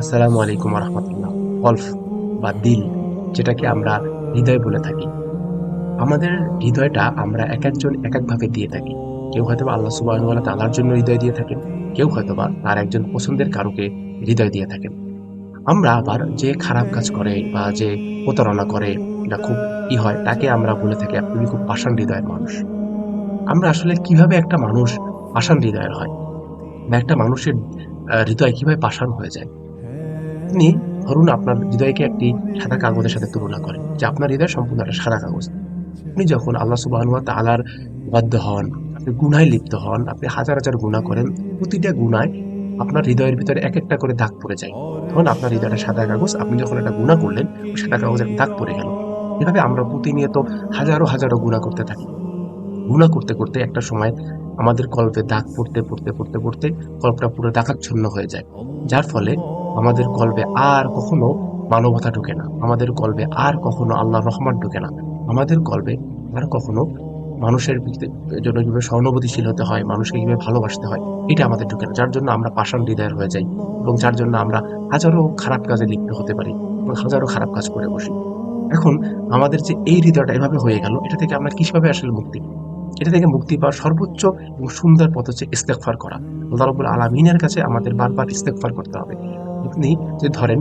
আসসালামু আলাইকুম রহমতুল্লাহ কলফ বা দিল, যেটাকে আমরা হৃদয় বলে থাকি। আমাদের হৃদয়টা আমরা এক একজন এক একভাবে দিয়ে থাকি। কেউ হয়তো বা আল্লাহ সুবাহ তালার জন্য হৃদয় দিয়ে থাকেন, কেউ হয়তো বা তার একজন পছন্দের কারুকে হৃদয় দিয়ে থাকেন। আমরা আবার যে খারাপ কাজ করে বা যে প্রতারণা করে এটা খুব ই হয়, তাকে আমরা বলে থাকি আপনি খুব পাষাণ হৃদয়ের মানুষ। আমরা আসলে কীভাবে একটা মানুষ পাষাণ হৃদয়ের হয়? বা একটা মানুষের হৃদয় কীভাবে পাষাণ হয়ে যায়? আপনি ধরুন আপনার হৃদয়কে একটি সাদা কাগজের সাথে তুলনা করেন, যে আপনার হৃদয় সম্পূর্ণ একটা সাদা কাগজ। আপনি যখন আল্লাহ সুবাহ তালার বাধ্য হন, আপনি গুনায় লিপ্ত হন, আপনি হাজার হাজার গুণা করেন, প্রতিটা গুণায় আপনার হৃদয়ের ভিতরে এক একটা করে দাগ পড়ে যায়। তখন আপনার হৃদয়টা সাদা কাগজ, আপনি যখন একটা গুণা করলেন সাদা কাগজের দাগ পড়ে গেল। এভাবে আমরা প্রতিনিয়ত হাজারো হাজারো গুণা করতে থাকি। গুণা করতে করতে একটা সময় আমাদের কল্পে দাগ পড়তে পড়তে পড়তে পড়তে কল্পটা পুরো দাগাচ্ছন্ন হয়ে যায়। যার ফলে আমাদের কলবে আর কখনো মানবতা ঢুকে না। আমাদের কলবে আর কখনো আল্লাহ রহমান ঢুকে না। আমাদের কলবে আর কখনো মানুষের জন্য কীভাবে সহানুভূতিশীল হতে হয়, মানুষকে কীভাবে ভালোবাসতে হয়, এটা আমাদের ঢুকে না। যার জন্য আমরা পাষাণ হৃদয়ের হয়ে যাই এবং যার জন্য আমরা হাজারো খারাপ কাজে লিপ্ত হতে পারি এবং হাজারো খারাপ কাজ করে বসি। এখন আমাদের যে এই হৃদয়টা এভাবে হয়ে গেল, এটা থেকে আমরা কীভাবে আসলে মুক্তি? এটা থেকে মুক্তি পাওয়ার সর্বোচ্চ এবং সুন্দর পথ হচ্ছে ইস্তেকফার করা। আল্লাহ রবুল আলমিনের কাছে আমাদের বারবার ইস্তেকফার করতে হবে। আপনি যে ধরেন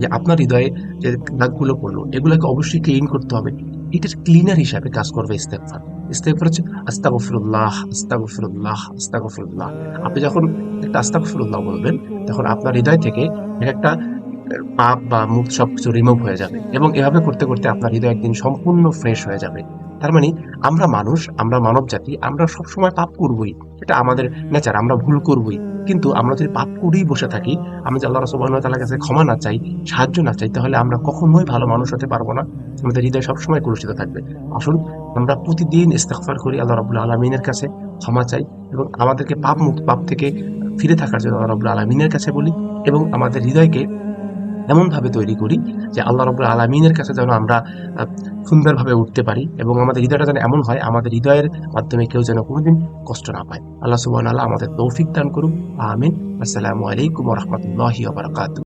যে আপনার হৃদয়ে যে দাগগুলো পড়ল, এগুলোকে অবশ্যই ক্লিন করতে হবে। এটার ক্লিনার হিসাবে কাজ করবে ইস্তেকফার ইস্তেকফার হচ্ছে আস্তাগফিরুল্লাহ আস্তাগফিরুল্লাহ আস্তাগফিরুল্লাহ। আপনি যখন একটা আস্তাগফিরুল্লাহ বলবেন, তখন আপনার হৃদয় থেকে একটা পাপ বা মুখ সবকিছু রিমুভ হয়ে যাবে এবং এভাবে করতে করতে আপনার হৃদয় একদিন সম্পূর্ণ ফ্রেশ হয়ে যাবে। তার মানে আমরা মানুষ, আমরা মানব জাতি, আমরা সবসময় পাপ করবই। এটা আমাদের নেচার আমরা ভুল করবই। কিন্তু আমরা যদি পাপ করেই বসে থাকি আমরা যদি আল্লাহ রসুল্লাহ তালার কাছে ক্ষমা না চাই, সাহায্য না চাই, তাহলে আমরা কখনোই ভালো মানুষ হতে পারব না। আমাদের হৃদয় সবসময় কলুষিত থাকবে। আসুন, আমরা প্রতিদিন ইস্তেগফার করি আল্লাহ রাবুল আলমিনের কাছে ক্ষমা চাই এবং আমাদেরকে পাপ মুক্ত পাপ থেকে ফিরে থাকার জন্য আল্লাহ রাবুল আলমিনের কাছে বলি এবং আমাদের হৃদয়কে এমনভাবে তৈরি করি যে আল্লাহ রবুল আলমিনের কাছে যেন আমরা সুন্দরভাবে উঠতে পারি এবং আমাদের হৃদয়টা যেন এমন হয়, আমাদের হৃদয়ের মাধ্যমে কেউ যেন কোনোদিন কষ্ট না পায়। আল্লাহ সুবাহ আল্লাহ আমাদের তৌফিক দান করুন আমিন। আসসালামু আলাইকুম রহমতুল্লাহি বারকাতু